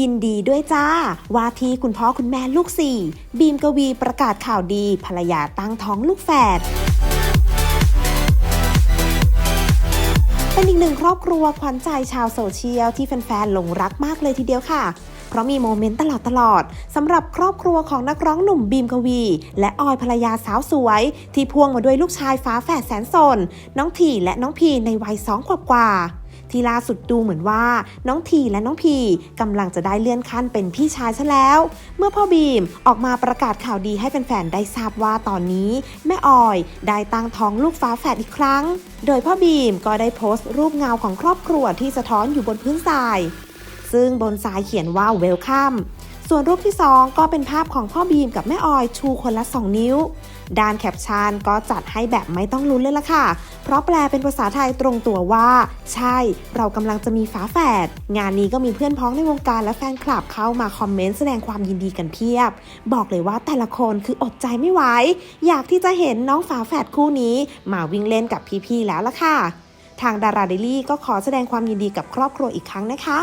ยินดีด้วยจ้า ว่าที่คุณพ่อคุณแม่ลูกสี่ บีมกวีประกาศข่าวดี ภรรยาตั้งท้องลูกแฝดเป็นอีกหนึ่งครอบครัวขวัญใจชาวโซเชียลที่แฟนๆหลงรักมากเลยทีเดียวค่ะเพราะมีโมเมนต์ตลอดตลอดสำหรับครอบครัวของนักร้องหนุ่มบีมกวี และออยภรรยาสาวสวย ที่พ่วงมาด้วยลูกชายฟ้าแฝดแสนสนน้องทีและน้องพีในวัยสองขวบกว่า ที่ล่าสุดดูเหมือนว่า น้องทีและน้องพีกำลังจะได้เลื่อนขั้นเป็นพี่ชายซะแล้ว เมื่อพ่อบีมออกมาประกาศข่าวดีให้แฟนๆได้ทราบว่าตอนนี้ แม่ออยได้ตั้งท้องลูกฟ้าแฝดอีกครั้ง โดยพ่อบีมก็ได้โพสต์รูปเงาของครอบครัวที่สะท้อนอยู่บนพื้นทราย ซึ่งบนทรายเขียนว่า welcome ส่วนรูปที่ 2 ก็เป็นภาพของพ่อบีมกับแม่ออยชูคนละ 2 นิ้ว ด้านแคปชั่นก็จัดให้แบบไม่ต้องลุ้นเลยล่ะค่ะ เพราะแปลเป็นภาษาไทยตรงตัวว่า ใช่เรากำลังจะมีฝาแฝด งานนี้ก็มีเพื่อนพ้องในวงการและแฟนคลับเข้ามาคอมเมนต์แสดงความยินดีกันเพียบ บอกเลยว่าแต่ละคนคืออดใจไม่ไหว อยากที่จะเห็นน้องฝาแฝดคู่นี้ มาวิ่งเล่นกับพี่ๆแล้วล่ะค่ะ ทางดาราเดลี่ก็ขอแสดงความยินดีกับครอบครัวอีกครั้งนะคะ